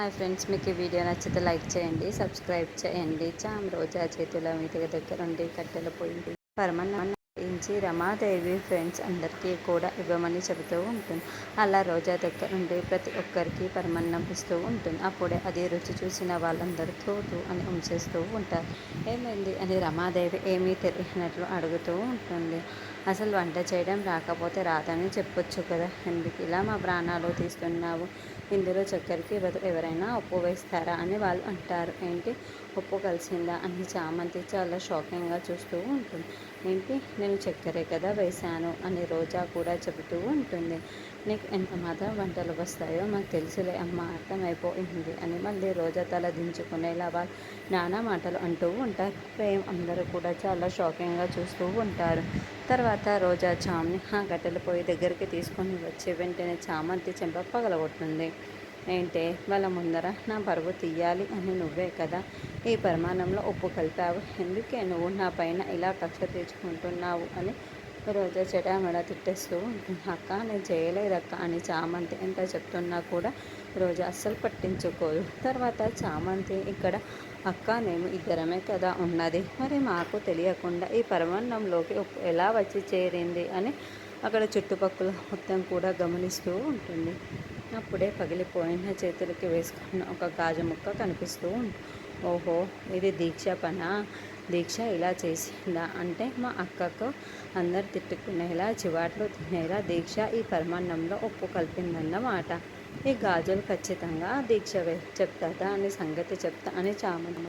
Hi friends మీకు ఈ video నచ్చితే లైక్ చేయండి సబ్స్క్రైబ్ చేయండి. చామ్ రోజా చేతుల మీద దగ్గర ఉండి కట్టెల పోయింది పరమాన్నం రమాదేవి ఫ్రెండ్స్ అందరికీ కూడా ఇవ్వమని చెబుతూ ఉంటుంది. అలా రోజా దగ్గర ఉండి ప్రతి ఒక్కరికి పరమన్నం ఇస్తూ ఉంటుంది. అప్పుడే అది రుచి చూసిన వాళ్ళందరూ తోటు అని ఉంచేస్తూ ఉంటారు. ఏమైంది అని రమాదేవి ఏమీ తెలియనట్లు అడుగుతూ ఉంటుంది. అసలు వంట చేయడం రాకపోతే రాదని చెప్పొచ్చు కదా. ఎందుకు ఇలా మా ప్రాణాలు తీస్తున్నావు? ఇందులో చక్కెరకి బదులు ఎవరైనా ఉప్పు వేస్తారా అని వాళ్ళు అంటారు. ఏంటి? ఉప్పు కలిసిందా అని చామంతి చాలా షాకింగ్గా చూస్తూ ఉంటుంది. ఏంటి? నేను చక్కెరే కదా వేశాను అని రోజా కూడా చెబుతూ ఉంటుంది. నీకు ఎంత మాత్రం వంటలు వస్తాయో మాకు తెలుసులే అమ్మ అర్థమైపోయింది అని మళ్ళీ రోజా తల దించుకునేలా వాళ్ళు నానా మాటలు అంటూ ఉంటారు. ప్రేమ్ అందరూ కూడా చాలా షాకింగ్గా చూస్తూ ఉంటారు. తర్వాత రోజా చామ్ని ఆ గట్టెల పొయ్యి దగ్గరికి తీసుకొని వచ్చి వెంటనే చామంతి చెంప పగలగొట్టింది. ఏంటే వాళ్ళ ముందర నా పరువు తీయాలి అని నువ్వే కదా ఈ పరిమాణంలో ఉప్పు కలిపావు ఎందుకే నువ్వు నా పైన ఇలా కక్ష తీర్చుకుంటున్నావు అని రోజా చెడామెడ తిట్టేస్తూ ఉంటుంది అక్క నేను చేయలేదక్క అని చామంతి ఎంత చెప్తున్నా కూడా రోజా అస్సలు పట్టించుకోదు. తర్వాత చామంతి ఇక్కడ అక్క నేను ఇద్దరమే కదా ఉన్నది. మరి మాకు తెలియకుండా ఈ పరమాన్నంలోకి ఎలా వచ్చి చేరింది అని అక్కడ చుట్టుపక్కల మొత్తం కూడా గమనిస్తూ ఉంటుంది. అప్పుడే పగిలిపోయిన చేతులకి వేసుకున్న ఒక గాజు ముక్క కనిపిస్తూ ఓహో ఇది దీక్ష పనా? దీక్ష ఇలా చేసిందా అంటే మా అక్కకు అందరు తిట్టుకునేలా చివాట్లు తినేలా దీక్ష ఈ పరిమాణంలో ఉప్పు కలిపిందన్నమాట. ఈ గాజులు ఖచ్చితంగా దీక్ష చెప్తాదా అని సంగతి చెప్తా అని చామంతి